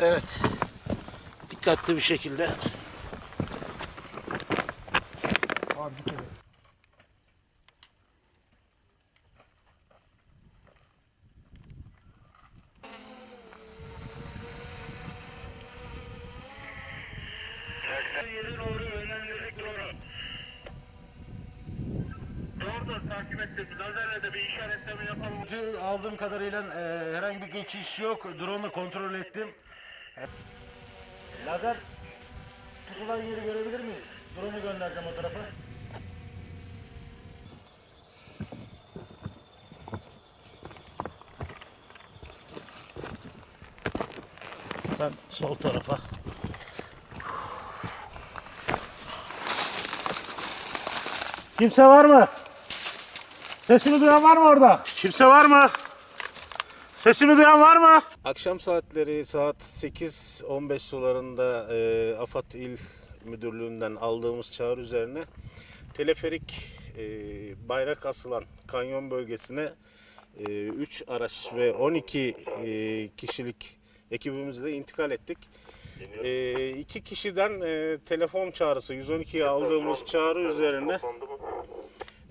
Evet. Dikkatli bir şekilde. Abi bir yapalım. Aldığım kadarıyla e, herhangi bir geçiş yok. Drone'u kontrol ettim. Lazer tutulan yeri görebilir miyiz? Drone'u göndereceğim o tarafa. Sen sol tarafa. Kimse var mı? Sesimi duyan var mı orada? Kimse var mı? Sesimi duyan var mı? Akşam saatleri saat 8-15 sularında e, AFAD İl Müdürlüğü'nden aldığımız çağrı üzerine teleferik e, bayrak asılan kanyon bölgesine 3 araç ve 12 e, kişilik ekibimizle intikal ettik. E, iki kişiden e, telefon çağrısı 112'ye aldığımız çağrı üzerine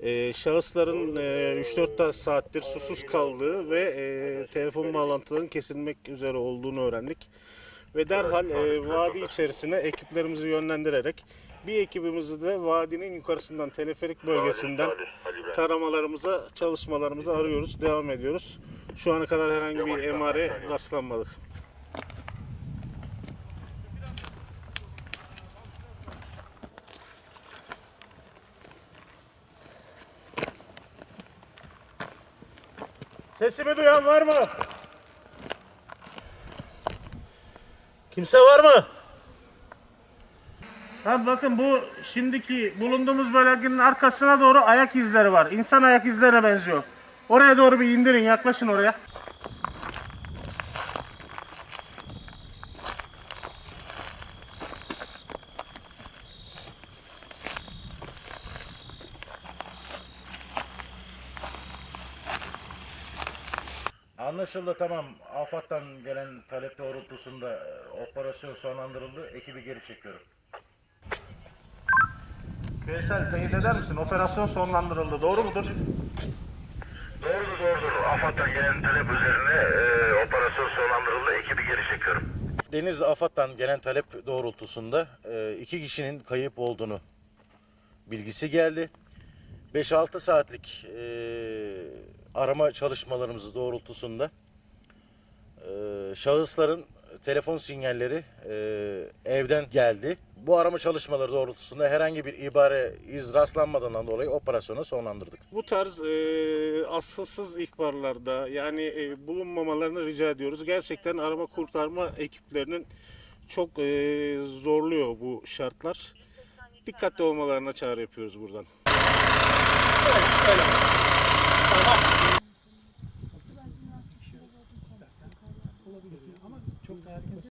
e, şahısların e, 3-4 saattir susuz kaldığı ve e, telefon bağlantılarının kesilmek üzere olduğunu öğrendik. Ve derhal e, vadi içerisine ekiplerimizi yönlendirerek bir ekibimizi de vadinin yukarısından teleferik bölgesinden taramalarımıza, çalışmalarımıza arıyoruz, devam ediyoruz. Şu ana kadar herhangi bir emare rastlanmadı. Sesimi duyan var mı? Kimse var mı? Ha bakın bu şimdiki bulunduğumuz bölgenin arkasına doğru ayak izleri var. İnsan ayak izlerine benziyor. Oraya doğru bir indirin, yaklaşın oraya. Anlaşıldı tamam. AFAD'dan gelen talep doğrultusunda e, operasyon sonlandırıldı. Ekibi geri çekiyorum. Veysel teyit eder misin? Operasyon sonlandırıldı. Doğru mudur? Doğrudur doğrudur. AFAD'dan gelen talep üzerine e, operasyon sonlandırıldı. Ekibi geri çekiyorum. Deniz AFAD'dan gelen talep doğrultusunda e, iki kişinin kayıp olduğunu bilgisi geldi. 5-6 saatlik e, arama çalışmalarımız doğrultusunda e, şahısların telefon sinyalleri e, evden geldi. Bu arama çalışmaları doğrultusunda herhangi bir ibare iz rastlanmadığından dolayı operasyonu sonlandırdık. Bu tarz e, asılsız ihbarlarda yani e, bulunmamalarını rica ediyoruz. Gerçekten arama kurtarma ekiplerinin çok e, zorluyor bu şartlar. Dikkatli olmalarına çağrı yapıyoruz buradan. Öyle, öyle.